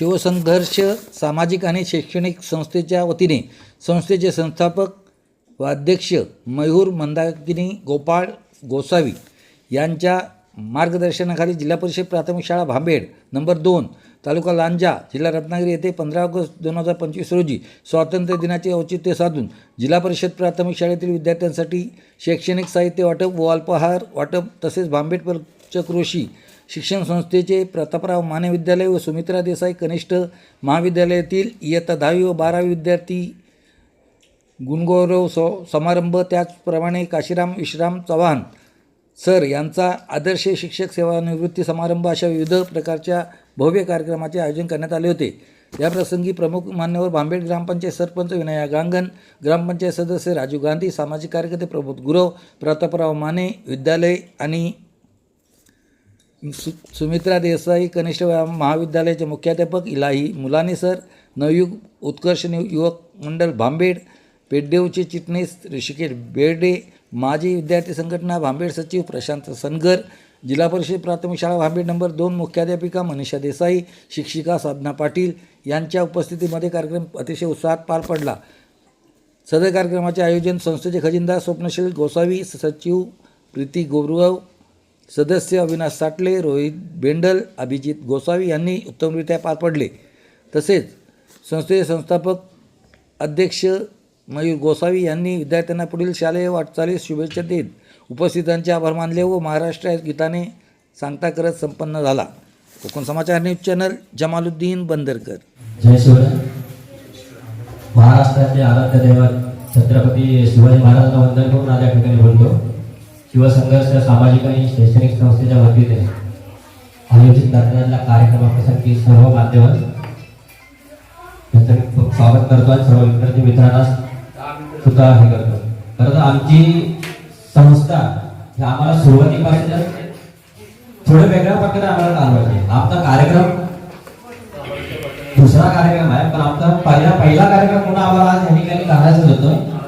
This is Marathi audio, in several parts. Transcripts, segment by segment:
शिवसंघर्ष सामाजिक आणि शैक्षणिक संस्थेच्या वतीने संस्थेचे संस्थापक व अध्यक्ष मयूर मंदाकिनी गोपाळ गोसावी यांच्या मार्गदर्शनाखाली जिल्हा परिषद प्राथमिक शाळा भांबेड नंबर दोन तालुका लांजा जिल्हा रत्नागिरी येथे पंधरा ऑगस्ट दोन हजार पंचवीस रोजी स्वातंत्र्य दिनाचे औचित्य साधून जिल्हा परिषद प्राथमिक शाळेतील विद्यार्थ्यांसाठी शैक्षणिक साहित्य वाटप व अल्पाहार वाटप तसेच भांबेड पंचक्रोशी शिक्षण संस्थेचे प्रतापराव माने विद्यालय व सुमित्रा देसाई कनिष्ठ महाविद्यालयातील इयत्ता दहावी व बारावी विद्यार्थी गुणगौरव स समारंभ त्याचप्रमाणे काशीराम विश्राम चव्हाण सर यांचा आदर्श शिक्षक सेवानिवृत्ती समारंभ अशा विविध प्रकारच्या भव्य कार्यक्रमाचे आयोजन करण्यात आले होते. याप्रसंगी प्रमुख मान्यवर भांबेड ग्रामपंचायत सरपंच विनया गांगण ग्रामपंचायत सदस्य राजू गांधी सामाजिक कार्यकर्ते प्रबोध गुरव प्रतापराव माने विद्यालय आणि सु सुमित्रा देसाई कनिष्ठ महाविद्यालयाचे मुख्याध्यापक इलाही मुलानी सर नवयुग उत्कर्ष युवक मंडळ भांबेड पेडदेवचे चिटणीस ऋषिकेश बेर्डे माजी विद्यार्थी संघटना भांबेड सचिव प्रशांत सनगर जिल्हा परिषद प्राथमिक शाळा भांबेड नंबर दोन मुख्याध्यापिका मनीषा देसाई शिक्षिका साधना पाटील यांच्या उपस्थितीमध्ये कार्यक्रम अतिशय उत्साहात पार पडला. सदर कार्यक्रमाचे आयोजन संस्थेचे खजिनदार स्वप्नशील गोसावी सचिव प्रीती गौरव सदस्य अविनाश साटले रोहित बेंडल अभिजित गोसावी यांनी उत्तमरित्या पार पडले. तसेच संस्थेचे संस्थापक अध्यक्ष मयूर गोसावी यांनी विद्यार्थ्यांना पुढील शालेय वाटचालीस शुभेच्छा देत उपस्थितांचे आभार मानले व महाराष्ट्र गीताने सांगता करत संपन्न झाला. कोकण समाचार न्यूज चॅनल जमालुद्दीन बंदरकर. जय शिवराय. महाराष्ट्राचे आराध्य दैवत छत्रपती शिवाजी महाराजांना वंदन करून आज या ठिकाणी बोलतो शिवसंघर्ष सामाजिक आणि शैक्षणिक संस्थेच्या वतीने आयोजित करण्याच्या कार्यक्रमासाठी सर्व माध्यमात त्यांचं खूप स्वागत करतो आणि सर्व विद्यार्थी मित्रांना सुद्धा हे करतो. खरं तर आमची संस्था ही आम्हाला सुरुवातीपासून थोडं वेगळ्या प्रकारे आम्हाला चालवायचे आमचा कार्यक्रम दुसरा कार्यक्रम आहे पण आमचा पहिला पहिला कार्यक्रम म्हणून आम्हाला आज या ठिकाणी करायचं होतं.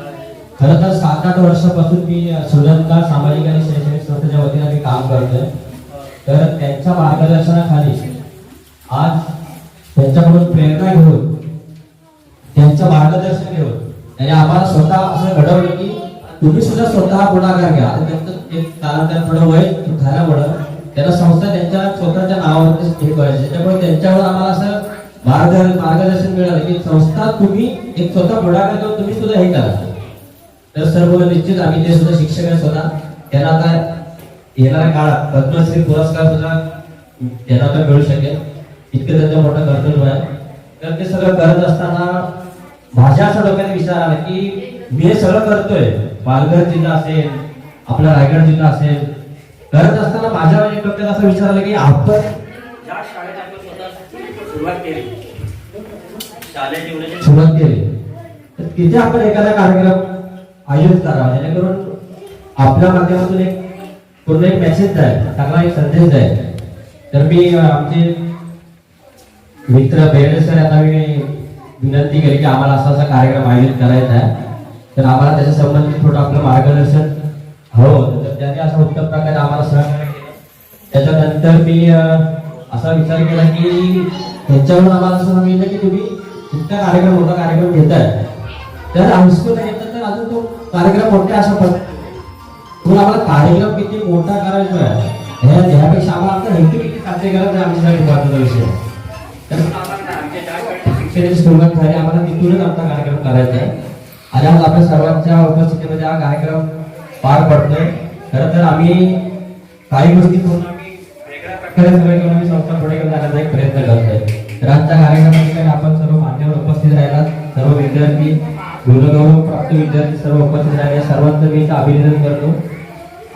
खरं तर सात आठ वर्षापासून मी सुरंगा सामाजिक आणि शैक्षणिक संस्थेच्या वतीने मी काम करतोय. तर त्यांच्या मार्गदर्शनाखाली आज त्यांच्याकडून प्रेरणा घेऊन त्यांचं मार्गदर्शन घेऊन त्यांनी आम्हाला स्वतः असं घडवलं की तुम्ही सुद्धा स्वतः पुढाकार घ्या. आता त्यांचं एक कारण थोडं वय झाल्यामुळं त्यांना संस्था त्यांच्या स्वतःच्या नावावरती हे करायचे. त्याच्यामुळे त्यांच्यावर आम्हाला असं मार्ग मार्गदर्शन मिळालं की संस्था तुम्ही एक स्वतः पुढाकार घेऊन तुम्ही सुद्धा हे करा. तर सर्व निश्चित आम्ही ते सुद्धा शिक्षक आहे स्वतः. त्यांना आता येणाऱ्या काळात पद्मश्री पुरस्कार सुद्धा त्यांना आता मिळू शकेल. इतकं त्यांचं मोठं कर्तव्य आहे. तर ते सगळं करत असताना माझ्या असं डोक्यात विचार आला की मी हे सगळं करतोय. पालघर जिल्हा असेल आपला रायगड जिल्हा असेल. करत असताना माझ्या एक डोक्यात असा विचार आला की आपण ज्या शाळेत आपण स्वतः सुरुवात केली शालेय जीवनाची सुरुवात केली. तर तिथे आपण एखादा कार्यक्रम आयोजित करावा जेणेकरून आपल्या माध्यमातून एक पूर्ण एक मेसेज जाईल चांगला एक संदेश जाईल. तर मी आमचे मित्र बेर्डे सर यांना मी विनंती केली की आम्हाला असा असा कार्यक्रम आयोजित करायचा आहे. तर आम्हाला त्याच्या संबंधित थोडं आपलं मार्गदर्शन हवं तर त्याने असं उत्तम प्रकारे आम्हाला सहकार्य केलं. त्याच्यानंतर मी असा विचार केला की त्यांच्याकडून आम्हाला असं सांगितलं की तुम्ही इतका कार्यक्रम मोठा कार्यक्रम घेताय. तर हायस्कूल घेतलं अजून तो कार्यक्रम मोठ्या अशा पद म्हणून आम्हाला कार्यक्रम किती मोठा करायचा आहे? ह्या- ह्यापेक्षा आम्हाला आमचा हेतू किती साध्य करायचा आहे आमच्यासाठी महत्त्वाचा विषय? शिक्षणाची सुरुवात झाली आम्हाला तिथूनच आमचा कार्यक्रम करायचा आहे. आणि आज आपल्या सर्वांच्या उपस्थितीमध्ये हा कार्यक्रम पार पडतोय. खरं तर आम्ही काही गोष्टी करून संस्था पुढे घेऊन जाण्याचा एक प्रयत्न करतोय. तर आजच्या कार्यक्रमामध्ये आपण सर्व मान्यवर उपस्थित राहिला सर्व विद्यार्थी गुणगौरव प्राप्त विद्यार्थी सर्व उपस्थित राहिले सर्वांचं मी अभिनंदन करतो.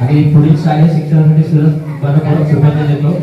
आणि पुढील शालेय शिक्षणासाठी सुद्धा मनपूर्वक शुभेच्छा देतो.